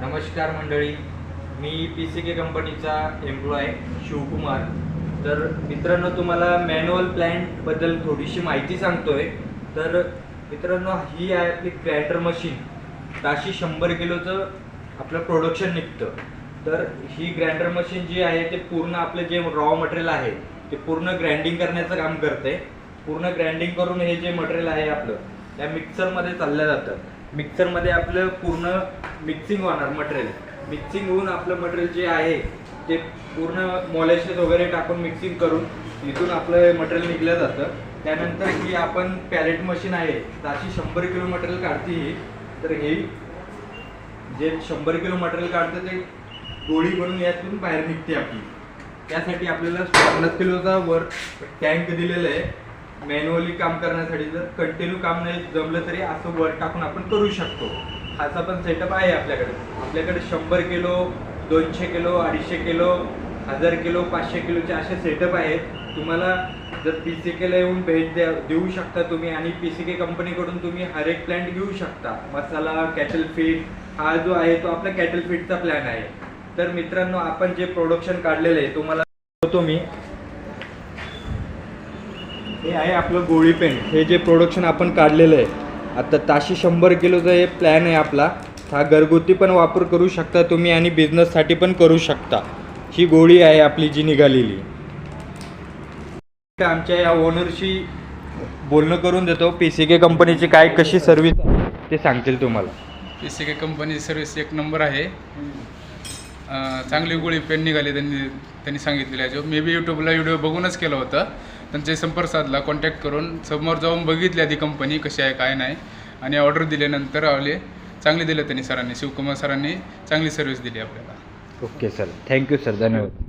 नमस्कार मंडळी. मी P C के कंपनीचा एम्प्लॉय शिवकुमार. तर मित्रांनो तुम्हाला मॅन्युअल प्लॅन्टबद्दल थोडीशी माहिती सांगतोय. तर मित्रांनो ही आहे आपली ग्रँडर मशीन. ताशी शंभर किलोचं आपलं प्रोडक्शन निघतं. तर ही ग्रँडर मशीन जी आहे ते पूर्ण आपलं जे रॉ मटेरियल आहे ते पूर्ण ग्राइंडिंग करण्याचं काम करते. पूर्ण ग्राइंडिंग करून हे जे मटेरियल आहे आपलं त्या मिक्सरमध्ये चाललं जातं. मिक्सरमध्ये आपलं पूर्ण मिक्सिंग होणार मटेरियल. मिक्सिंग होऊन आपलं मटेरियल जे आहे ते पूर्ण मॉलेशेस वगैरे टाकून मिक्सिंग करून इथून आपलं मटेरियल निघलं जातं. त्यानंतर ही आपण पॅलेट मशीन आहे ताशी शंभर किलो मटेरियल काढते ही. तर हे जे शंभर किलो मटेरियल काढतं ते गोळी बनून यातून बाहेर निघते आपली. त्यासाठी आपल्याला पन्नास किलोचा वर टँक दिलेला आहे. मॅन्युअली काम करण्यासाठी जर कंटिन्यू काम नाही जमलं तरी असं वर टाकून आपण करू शकतो. असा पण सेटअप आहे आपल्याकडे. आपल्याकडे शंभर किलो दोनशे किलो अडीचशे किलो हजार किलो पाचशे किलोचे असे सेटअप आहेत. तुम्हाला जर पी सी केला येऊन भेट द्या देऊ शकता तुम्ही आणि पी सी के कंपनीकडून तुम्ही हर एक प्लॅन्ट घेऊ शकता. मसाला कॅटल फीड हा जो आहे तो आपला कॅटल फीडचा प्लॅन आहे. तर मित्रांनो आपण जे प्रोडक्शन काढलेलं आहे तुम्हाला होतो मी हे आहे आपलं गोळी पेन. हे जे प्रोडक्शन आपण काढलेलं आहे. आता ताशी शंभर किलोचा हे प्लॅन आहे आपला. हा घरगुती पण वापर करू शकता तुम्ही आणि बिझनेससाठी पण करू शकता. ही गोळी आहे आपली जी निघालेली. आमच्या या ओनरशी बोलणं करून देतो. पी सी के कंपनीची काय कशी सर्व्हिस ते सांगतील तुम्हाला. पी सी के कंपनीची सर्व्हिस एक नंबर आहे. चांगली गोळी पेन निघाली त्यांनी त्यांनी सांगितलेली आहे. मी बी यूट्यूबला व्हिडिओ बघूनच केलं होतं. त्यांचे संपर्क साधला कॉन्टॅक्ट करून समोर जाऊन बघितली आधी कंपनी कशी आहे काय नाही. आणि ऑर्डर दिल्यानंतर आले चांगली दिलं त्यांनी सरांनी शिवकुमार सरांनी चांगली सर्व्हिस दिली आपल्याला. ओके सर थँक्यू सर धन्यवाद.